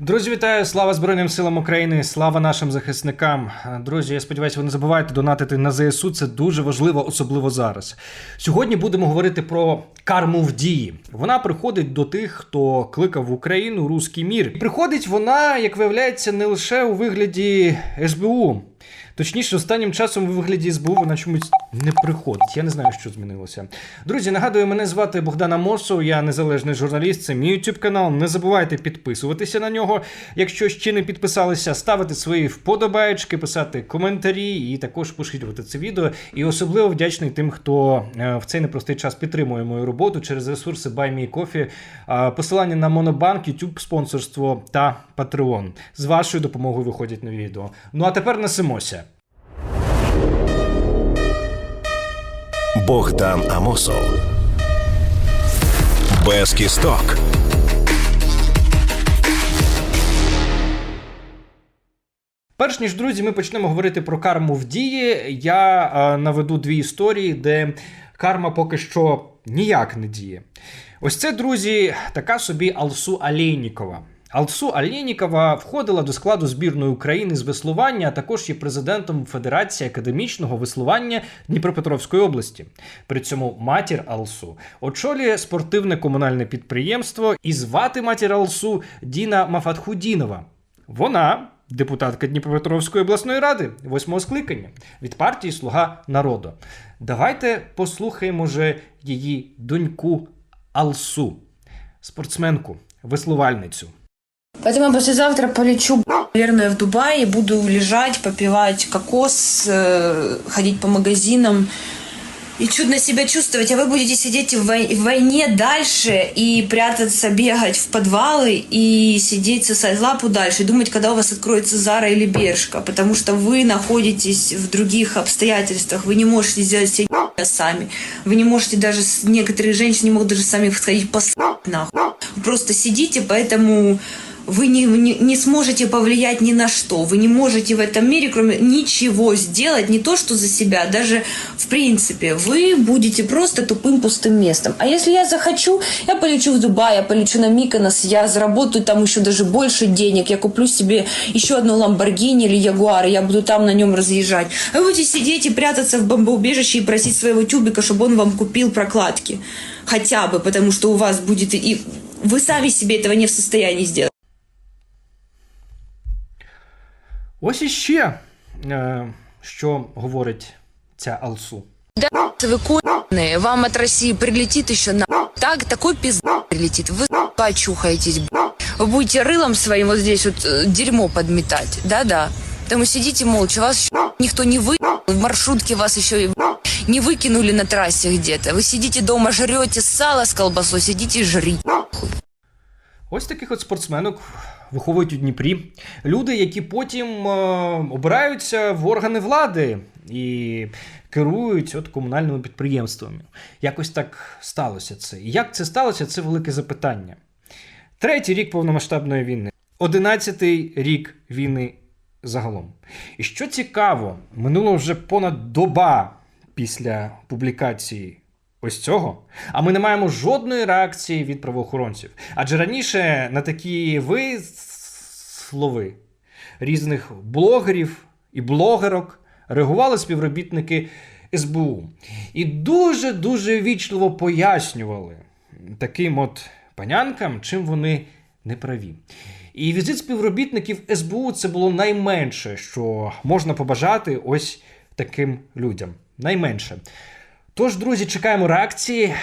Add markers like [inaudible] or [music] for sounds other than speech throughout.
Друзі, вітаю! Слава Збройним силам України! Слава нашим захисникам! Друзі, я сподіваюся, ви не забувайте донатити на ЗСУ. Це дуже важливо, особливо зараз. Сьогодні будемо говорити про карму в дії. Вона приходить до тих, хто кликав в Україну руський мір. І приходить вона, як виявляється, не лише у вигляді СБУ. Точніше, останнім часом у вигляді СБУ вона чомусь не приходить. Я не знаю, що змінилося. Друзі, нагадую, мене звати Богдана Мосов, я незалежний журналіст. Це мій YouTube канал. Не забувайте підписуватися на нього. Якщо ще не підписалися, ставити свої вподобаєчки, писати коментарі і також поширювати це відео. І особливо вдячний тим, хто е, в цей непростий час підтримує мою роботу через ресурси BuyMeCoffee, посилання на Монобанк, YouTube спонсорство та Patreon. З вашою допомогою виходять нові відео. Ну а тепер несемося. Богдан Амосов. Без кісток. Перш ніж друзі, ми почнемо говорити про карму в дії. Я е, наведу дві історії, де карма поки що ніяк не діє. Ось це, друзі, така собі Алсу Алєйнікова. Алсу Алєнікова входила до складу збірної України з веслування, а також є президентом Федерації академічного веслування Дніпропетровської області. При цьому матір Алсу очолює спортивне комунальне підприємство і звати матір Алсу Діна Мафатхудінова. Вона депутатка Дніпропетровської обласної ради, восьмого скликання від партії Слуга народу. Давайте послухаємо же її доньку Алсу, спортсменку, веслувальницю. Поэтому я послезавтра полечу, наверное, в Дубай и буду лежать, попивать кокос, э, ходить по магазинам и чудно себя чувствовать. А вы будете сидеть в вой- в войне дальше и прятаться, бегать в подвалы и сидеть сосать лапу дальше, и думать, когда у вас откроется Зара или Бершка, потому что вы находитесь в других обстоятельствах, вы не можете сделать себе сами, вы не можете даже, некоторые женщины не могут даже сами сходить по нахуй. Просто сидите, поэтому вы не, не, не сможете повлиять ни на что. Вы не можете в этом мире, кроме ничего сделать, не то что за себя, даже в принципе. Вы будете просто тупым пустым местом. А если я захочу, я полечу в Дубай, я полечу на Миконос, я заработаю там еще даже больше денег, я куплю себе еще одну Ламборгини или Ягуар, и я буду там на нем разъезжать. А вы будете сидеть и прятаться в бомбоубежище и просить своего тюбика, чтобы он вам купил прокладки. Хотя бы, потому что у вас будет и... Вы сами себе этого не в состоянии сделать. Ось іще, е, що говорить ця Алсу. Вы конные, вам от России прилетит еще на так такой пиз прилетит. Вы почухаетесь, вы будете рылом своим вот здесь вот э, дерьмо подметать, да-да. Потому сидите молча, вас ещё никто не вы в маршрутке вас еще и не выкинули на трассе где-то. Вы сидите дома, жрете сало с колбасой, сидите и жрите. Ось таких от спортсменок виховують у Дніпрі. Люди, які потім е, обираються в органи влади і керують от комунальними підприємствами. Якось так сталося це. І як це сталося, це велике запитання. Третій рік повномасштабної війни, одинадцятий рік війни загалом. І що цікаво, минуло вже понад доба після публікації ось цього, а ми не маємо жодної реакції від правоохоронців. Адже раніше на такі вислови різних блогерів і блогерок реагували співробітники СБУ і дуже дуже вічливо пояснювали таким от панянкам, чим вони не праві. І візит співробітників СБУ це було найменше, що можна побажати ось таким людям. Найменше. Тож, друзі, чекаємо реакції.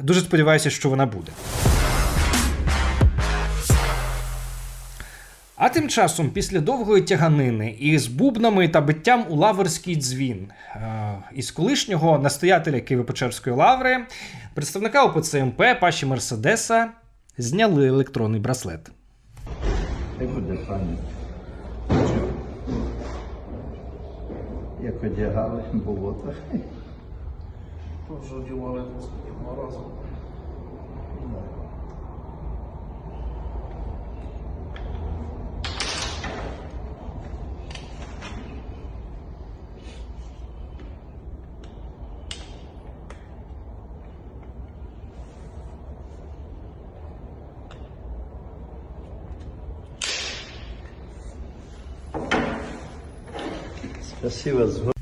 Дуже сподіваюся, що вона буде. А тим часом, після довгої тяганини із бубнами та биттям у лаврський дзвін е, із колишнього настоятеля Києво-Печерської лаври, представника ОПЦ МП Паші Мерседеса зняли електронний браслет. Як одягали болото. Тоже одевали с таким маразом. Спасибо.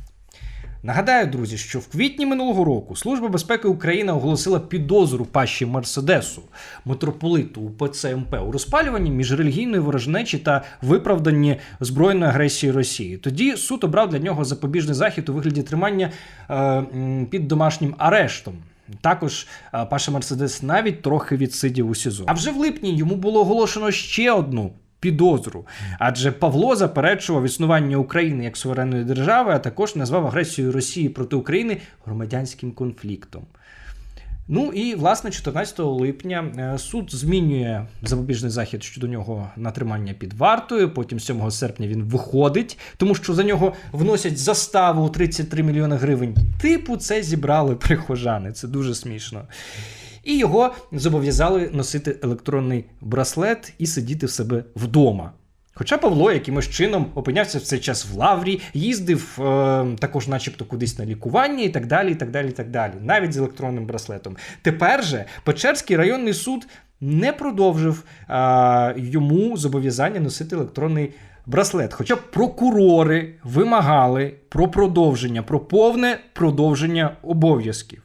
Нагадаю, друзі, що в квітні минулого року Служба безпеки України оголосила підозру пащі Мерседесу, митрополиту УПЦ МП у розпалюванні міжрелігійної ворожнечі та виправданні збройної агресії Росії. Тоді суд обрав для нього запобіжний захід у вигляді тримання е, під домашнім арештом. Також е, Паша Мерседес навіть трохи відсидів у СІЗО. А вже в липні йому було оголошено ще одну підозру. Адже Павло заперечував існування України як суверенної держави, а також назвав агресію Росії проти України громадянським конфліктом. Ну і власне 14 липня е, суд змінює запобіжний захід щодо нього на тримання під вартою. Потім 7 серпня він виходить, тому що за нього вносять заставу у 33 мільйони гривень. Типу, це зібрали [laughs] прихожани. Це дуже смішно. І його зобов'язали носити електронний браслет і сидіти в себе вдома. Хоча Павло якимось чином опинявся в цей час в Лаврі, їздив е, також, начебто, кудись на лікування і так далі, і так далі, і так далі, навіть з електронним браслетом. Тепер же Печерський районний суд не продовжив е, йому зобов'язання носити електронний браслет. Хоча прокурори вимагали про продовження, про повне продовження обов'язків.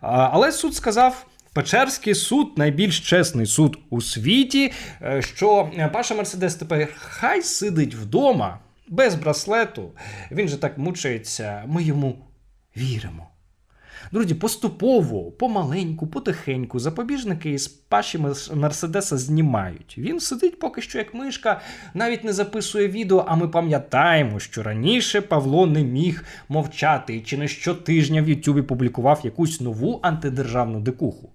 А, Але суд сказав. Печерський суд найбільш чесний суд у світі, е, що е, Паша Мерседес тепер хай сидить вдома без браслету. Він же так мучається. Ми йому віримо. Друзі, поступово, помаленьку, потихеньку запобіжники із Паші Мерседеса знімають. Він сидить поки що як мишка, навіть не записує відео, а ми пам'ятаємо, що раніше Павло не міг мовчати і чи не щотижня в Ютубі публікував якусь нову антидержавну дикуху.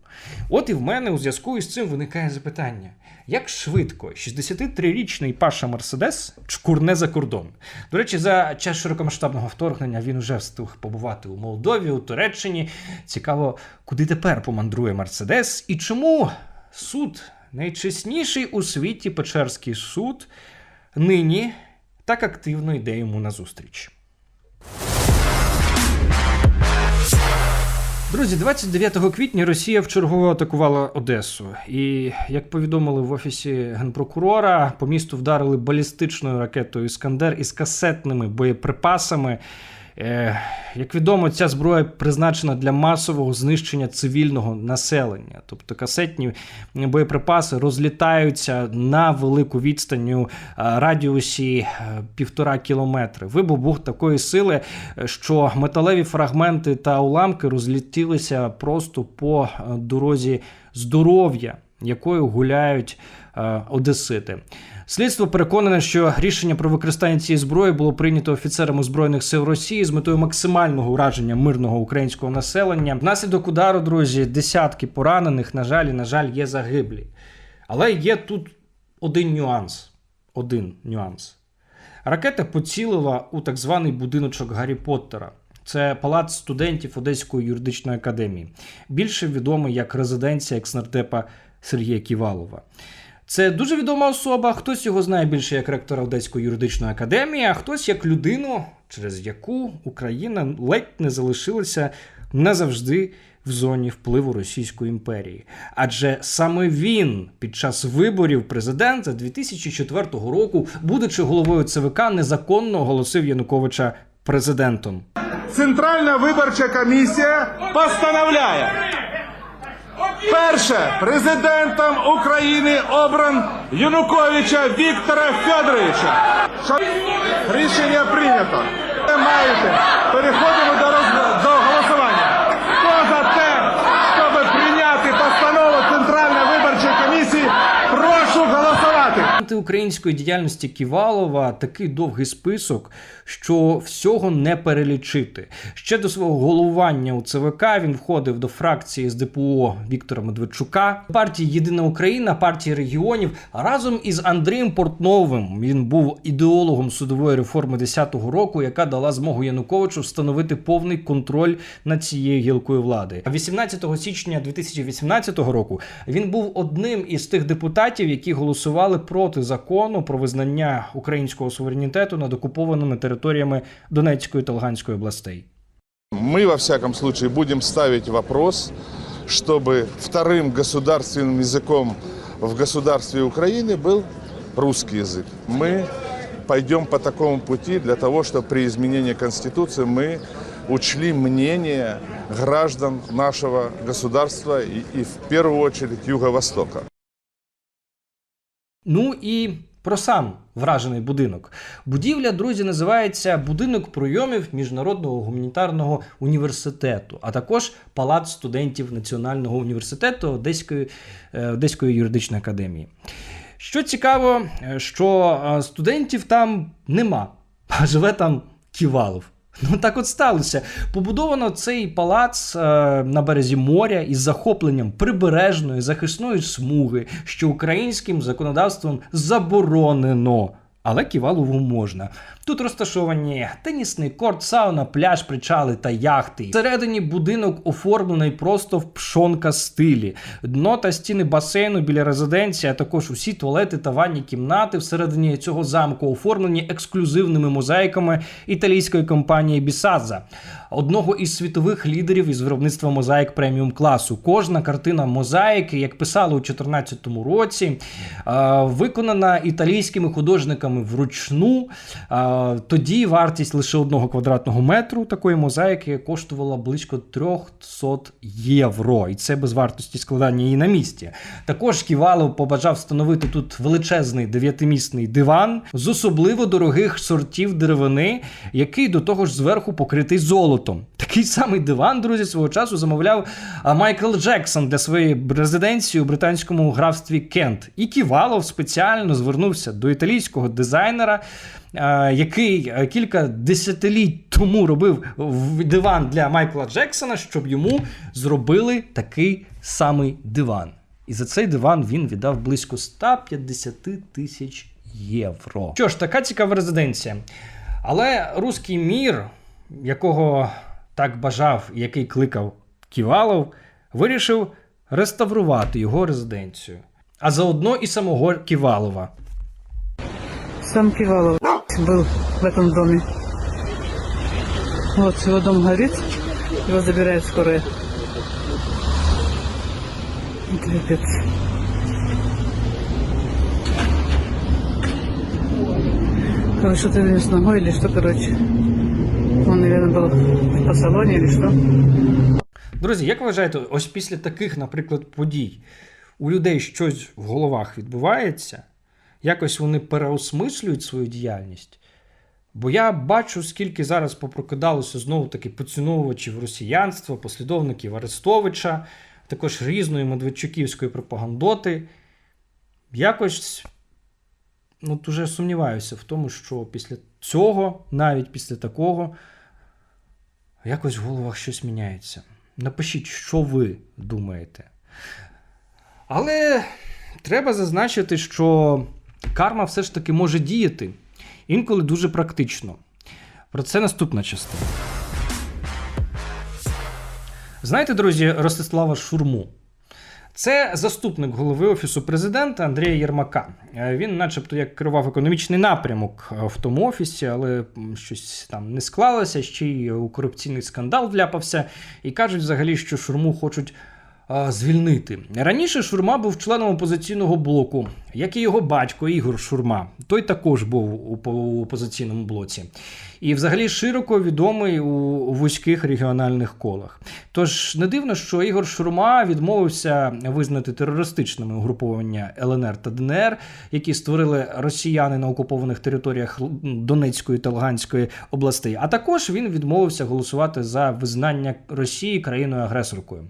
От і в мене у зв'язку із цим виникає запитання: як швидко 63-річний Паша Мерседес чкурне за кордон? До речі, за час широкомасштабного вторгнення він вже встиг побувати у Молдові, у Туреччині. Цікаво, куди тепер помандрує Мерседес і чому суд, найчесніший у світі Печерський суд, нині так активно йде йому назустріч. Друзі, 29 квітня Росія вчергово атакувала Одесу. І як повідомили в офісі генпрокурора, по місту вдарили балістичною ракетою Іскандер із касетними боєприпасами. Е, як відомо, ця зброя призначена для масового знищення цивільного населення. Тобто касетні боєприпаси розлітаються на велику відстань у е, радіусі е, півтора кілометри. Вибух був такої сили, що металеві фрагменти та уламки розлетілися просто по дорозі здоров'я, якою гуляють одесити. Слідство переконане, що рішення про використання цієї зброї було прийнято офіцерами збройних сил Росії з метою максимального ураження мирного українського населення. Внаслідок удару, друзі, десятки поранених, на жаль, на жаль, є загиблі. Але є тут один нюанс. Один нюанс. Ракета поцілила у так званий будиночок Гаррі Поттера. Це палац студентів Одеської юридичної академії, більше відомий як резиденція екснартепа Сергія Ківалова. Це дуже відома особа. Хтось його знає більше як ректора Одеської юридичної академії, а хтось як людину, через яку Україна ледь не залишилася назавжди в зоні впливу Російської імперії. Адже саме він під час виборів президента 2004 року, будучи головою ЦВК, незаконно оголосив Януковича президентом. Центральна виборча комісія постановляє. Перше, президентом України обран Януковича Віктора Федоровича. Рішення прийнято. Маєте. Переходимо до, роз... до голосування. Хто за те, щоб прийняти постанову Центральної виборчої комісії, прошу голосувати. Антиукраїнської діяльності Ківалова такий довгий список, що всього не перелічити. Ще до свого головування у ЦВК він входив до фракції з ДПО Віктора Медведчука, партії Єдина Україна, партії регіонів разом із Андрієм Портновим. Він був ідеологом судової реформи 10-го року, яка дала змогу Януковичу встановити повний контроль над цією гілкою влади. А 18 січня 2018 року він був одним із тих депутатів, які голосували проти закону про визнання українського суверенітету над окупованими територіями Донецької та Луганської областей. Мы, во всяком случае, будем ставить вопрос, чтобы вторым государственным языком в государстве Украины был русский язык. Мы пойдем по такому пути для того, чтобы при изменении Конституции мы учли мнение граждан нашего государства и, и в первую очередь Юго-Востока. Ну і про сам вражений будинок. Будівля, друзі, називається Будинок прийомів Міжнародного гуманітарного університету, а також Палац студентів Національного університету Одеської, е, Одеської юридичної академії. Що цікаво, е, що е, студентів там нема, а [laughs] живе там Ківалов. Ну так от сталося. Побудовано цей палац е, на березі моря із захопленням прибережної захисної смуги, що українським законодавством заборонено. Але Ківалову можна. Тут розташовані тенісний корт, сауна, пляж, причали та яхти. Всередині будинок оформлений просто в пшонка стилі. Дно та стіни басейну біля резиденції, а також усі туалети та ванні кімнати всередині цього замку оформлені ексклюзивними мозаїками італійської компанії Бісадза, одного із світових лідерів із виробництва мозаїк преміум класу. Кожна картина мозаїки, як писали у 2014 році, е, виконана італійськими художниками вручну. Е, Тоді вартість лише одного квадратного метру такої мозаїки коштувала близько 300 євро. І це без вартості складання її на місці. Також Ківалов побажав встановити тут величезний дев'ятимісний диван з особливо дорогих сортів деревини, який до того ж зверху покритий золотом. Такий самий диван, друзі, свого часу замовляв Майкл Джексон для своєї резиденції у британському графстві Кент. І Ківалов спеціально звернувся до італійського дизайнера, який кілька десятиліть тому робив диван для Майкла Джексона, щоб йому зробили такий самий диван. І за цей диван він віддав близько 150 тисяч євро. Що ж, така цікава резиденція. Але руський мір, якого так бажав, і який кликав Ківалов, вирішив реставрувати його резиденцію. А заодно і самого Ківалова. Сам Кивалов был в этом доме. Вот его дом горит, его забирает скорая. Капец. Короче, что-то с ногой, или что, короче. Он, наверное, был по салоне или что. Друзі, як ви вважаєте, ось після таких, наприклад, подій у людей щось в головах відбувається, якось вони переосмислюють свою діяльність? Бо я бачу, скільки зараз попрокидалося знову таки поціновувачів росіянства, послідовників Арестовича, також різної медведчуківської пропагандоти. Якось ну, дуже сумніваюся в тому, що після цього, навіть після такого, якось в головах щось міняється. Напишіть, що ви думаєте. Але треба зазначити, що карма все ж таки може діяти інколи дуже практично. Про це наступна частина. Знаєте, друзі, Ростислава Шурму. Це заступник голови Офісу президента Андрія Єрмака. Е, Він, начебто, як керував економічний напрямок е, в тому офісі, але щось там не склалося, ще й у корупційний скандал вляпався. І кажуть взагалі, що шурму хочуть е, звільнити. Раніше Шурма був членом опозиційного блоку, як і його батько Ігор Шурма. Той також був у опозиційному блоці. І взагалі широко відомий у вузьких регіональних колах. Тож не дивно, що Ігор Шурма відмовився визнати терористичними угруповання ЛНР та ДНР, які створили росіяни на окупованих територіях Донецької та Луганської областей. А також він відмовився голосувати за визнання Росії країною-агресоркою.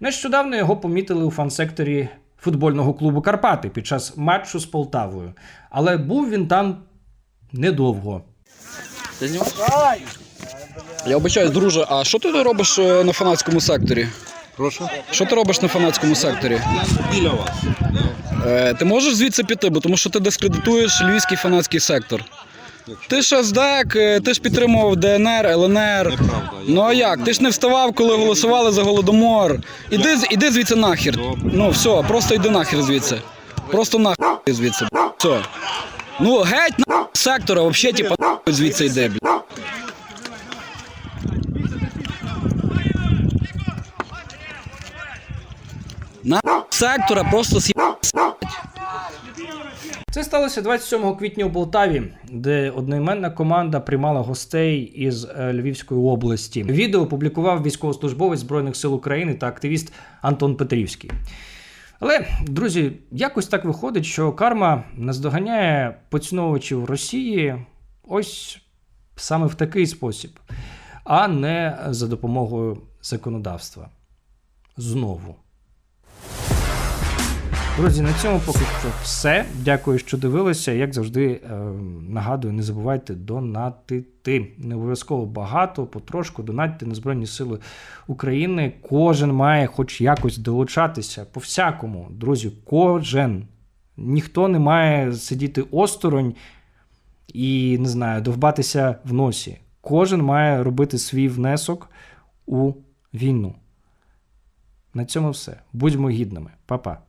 Нещодавно його помітили у фан-секторі футбольного клубу Карпати під час матчу з Полтавою. Але був він там недовго. Я обичаюсь, друже, а що ти робиш е, на фанатському секторі? Прошу. Що ти робиш на фанатському секторі? Біля вас. Е, ти можеш звідси піти, бо тому що ти дискредитуєш львівський фанатський сектор. Ти ж СДЕК, е, ти ж підтримував ДНР, ЛНР. Неправда. Я- Ну а як? Ти ж не вставав, коли голосували за голодомор. Іди, з- іди звідси нахер. Ну все, просто йди нахер звідси. Просто нахер йди звідси. Все. Ну геть на з сектора, взагалі, типа нахуй звідси йди, бля. На з сектора просто с'їб. Це сталося 27 квітня у Полтаві, де одноіменна команда приймала гостей із е, Львівської області. Відео опублікував військовослужбовець Збройних сил України та активіст Антон Петрівський. Але, друзі, якось так виходить, що карма наздоганяє поціновувачів Росії ось саме в такий спосіб, а не за допомогою законодавства. Знову. Друзі, на цьому поки що все. Дякую, що дивилися. Як завжди, е, нагадую, не забувайте донатити. Не обов'язково багато, потрошку донатьте на Збройні Сили України. Кожен має хоч якось долучатися. По всякому, друзі, кожен. Ніхто не має сидіти осторонь і не знаю, довбатися в носі. Кожен має робити свій внесок у війну. На цьому все. Будьмо гідними. Па-па.